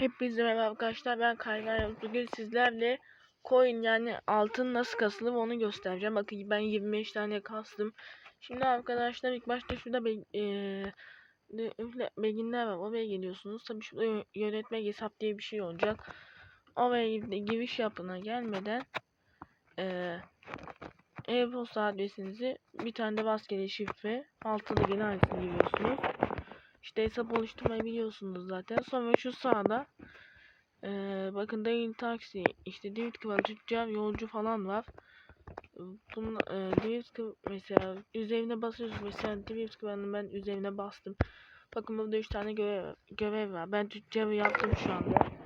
Hepinize merhaba arkadaşlar ben Kaygan Bugün sizlerle coin yani altın nasıl kasılır onu göstereceğim. Bakın ben 25 tane kastım. Şimdi arkadaşlar ilk başta şurada eee beginler var. Oraya geliyorsunuz. Tabii şurada yö- yönetmek hesap diye bir şey olacak. Oraya gir- giriş yapına gelmeden eee e-posta adresinizi bir tane de rastgele şifre altıda gene aynısını giriyorsunuz. İşte hesap oluşturmayı biliyorsunuz zaten. Sonra şu sağda eee bakın Daily Taxi, işte David Kıvan, tüccar, yolcu falan var. Bunun eee David mesela üzerine basıyorsunuz. Mesela David Kıvan'ın ben üzerine bastım. Bakın burada 3 tane görev, görev var. Ben tüccarı yaptım şu anda.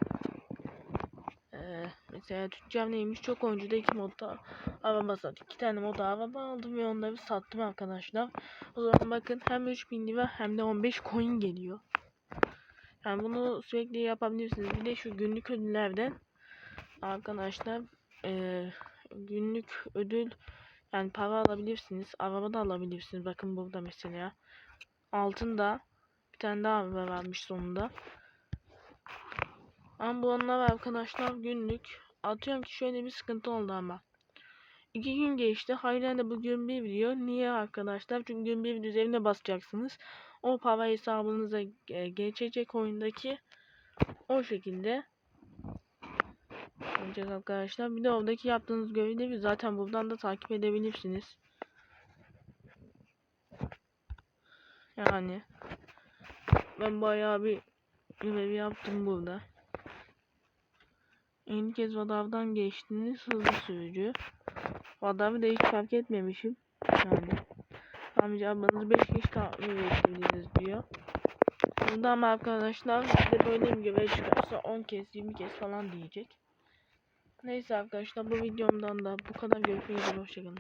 Eee mesela tüccar neymiş? Çok oyuncuda iki modda araba sattım. İki tane modda araba aldım ve onları sattım arkadaşlar. O zaman bakın hem 3000 lira hem de 15 coin geliyor. Yani bunu sürekli yapabilirsiniz. Bir de şu günlük ödüllerden arkadaşlar eee, günlük ödül yani para alabilirsiniz. Araba da alabilirsiniz. Bakın burada mesela. Altında bir tane daha araba varmış sonunda. Ama bu onlar arkadaşlar günlük. Atıyorum ki şöyle bir sıkıntı oldu ama. İki gün geçti. Hala da bugün bir video. Niye arkadaşlar? Çünkü gün bir video üzerine basacaksınız. O para hesabınıza e, geçecek oyundaki. O şekilde. Olacak arkadaşlar. Bir de oradaki yaptığınız görevleri zaten buradan da takip edebilirsiniz. Yani. Ben bayağı bir görev yaptım burada. 50 kez vadavdan geçtiniz hızlı sürücü. Vadavı da hiç fark etmemişim. Yani. Amca ablanız 5 kişi tahmin edebilirsiniz diyor. Bunda ama arkadaşlar size böyle bir görev çıkarsa 10 kez 20 kez falan diyecek. Neyse arkadaşlar bu videomdan da bu kadar görüşmek üzere hoşçakalın.